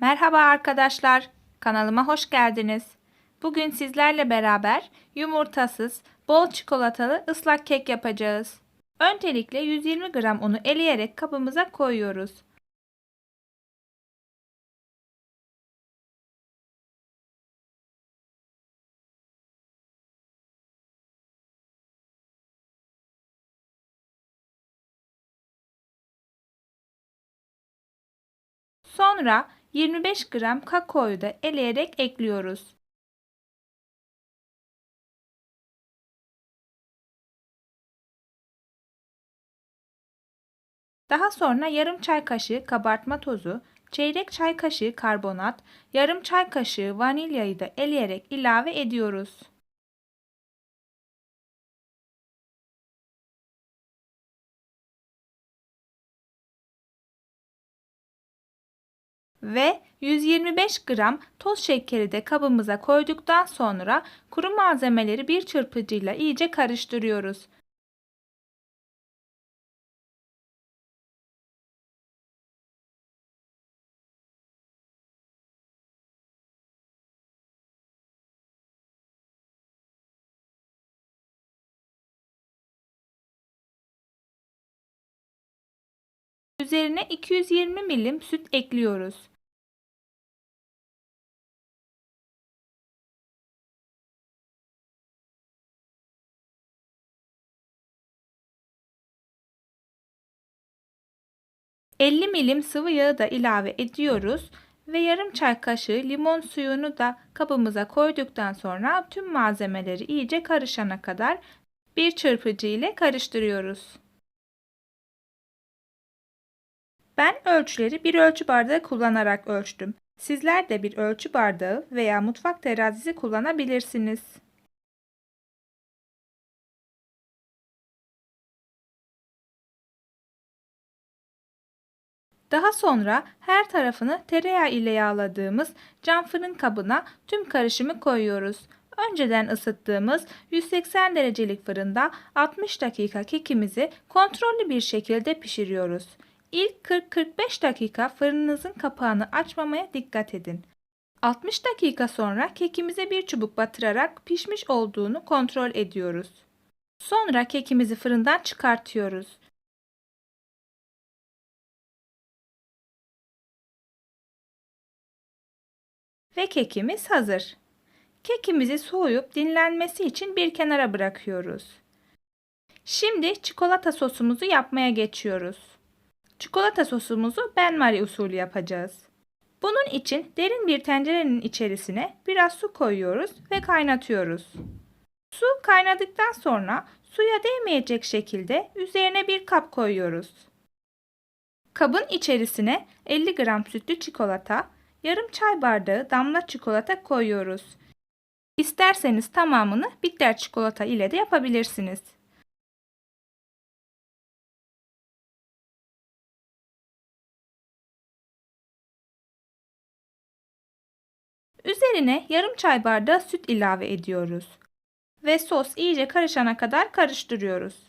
Merhaba arkadaşlar, kanalıma hoş geldiniz. Bugün sizlerle beraber yumurtasız, bol çikolatalı ıslak kek yapacağız. Öncelikle 120 gram unu eleyerek kabımıza koyuyoruz. Sonra 25 gram kakaoyu da eleyerek ekliyoruz. Daha sonra yarım çay kaşığı kabartma tozu, çeyrek çay kaşığı karbonat, yarım çay kaşığı vanilyayı da eleyerek ilave ediyoruz. Ve 125 gram toz şekeri de kabımıza koyduktan sonra kuru malzemeleri bir çırpıcıyla iyice karıştırıyoruz. Üzerine 220 milim süt ekliyoruz. ...50 milim sıvı yağı da ilave ediyoruz ve yarım çay kaşığı limon suyunu da kabımıza koyduktan sonra tüm malzemeleri iyice karışana kadar bir çırpıcı ile karıştırıyoruz. Ben ölçüleri bir ölçü bardağı kullanarak ölçtüm. Sizler de bir ölçü bardağı veya mutfak terazisi kullanabilirsiniz. Daha sonra her tarafını tereyağı ile yağladığımız cam fırın kabına tüm karışımı koyuyoruz. Önceden ısıttığımız 180 derecelik fırında 60 dakika kekimizi kontrollü bir şekilde pişiriyoruz. İlk 40-45 dakika fırınınızın kapağını açmamaya dikkat edin. 60 dakika sonra kekimize bir çubuk batırarak pişmiş olduğunu kontrol ediyoruz. Sonra kekimizi fırından çıkartıyoruz. Ve kekimiz hazır. Kekimizi soğuyup dinlenmesi için bir kenara bırakıyoruz. Şimdi çikolata sosumuzu yapmaya geçiyoruz. Çikolata sosumuzu Ben Marie usulü yapacağız. Bunun için derin bir tencerenin içerisine biraz su koyuyoruz ve kaynatıyoruz. Su kaynadıktan sonra suya değmeyecek şekilde üzerine bir kap koyuyoruz. Kabın içerisine 50 gram sütlü çikolata, yarım çay bardağı damla çikolata koyuyoruz. İsterseniz tamamını bitter çikolata ile de yapabilirsiniz. Üzerine yarım çay bardağı süt ilave ediyoruz. Ve sos iyice karışana kadar karıştırıyoruz.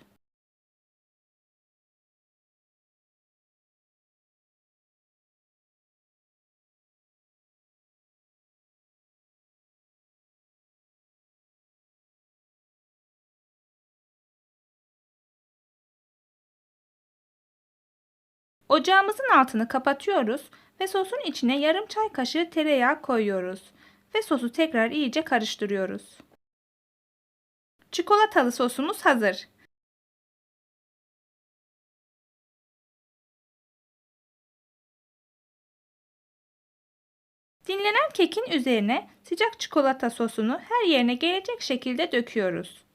Ocağımızın altını kapatıyoruz ve sosun içine yarım çay kaşığı tereyağı koyuyoruz ve sosu tekrar iyice karıştırıyoruz. Çikolatalı sosumuz hazır. Dinlenen kekin üzerine sıcak çikolata sosunu her yerine gelecek şekilde döküyoruz.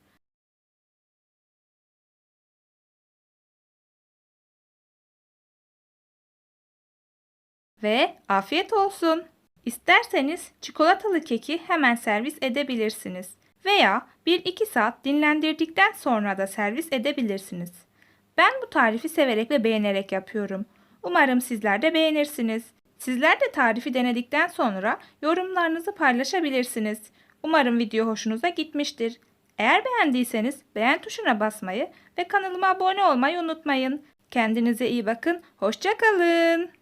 Ve afiyet olsun. İsterseniz çikolatalı keki hemen servis edebilirsiniz veya 1-2 saat dinlendirdikten sonra da servis edebilirsiniz. Ben bu tarifi severek ve beğenerek yapıyorum. Umarım sizler de beğenirsiniz. Sizler de tarifi denedikten sonra yorumlarınızı paylaşabilirsiniz. Umarım video hoşunuza gitmiştir. Eğer beğendiyseniz beğen tuşuna basmayı ve kanalıma abone olmayı unutmayın. Kendinize iyi bakın. Hoşçakalın.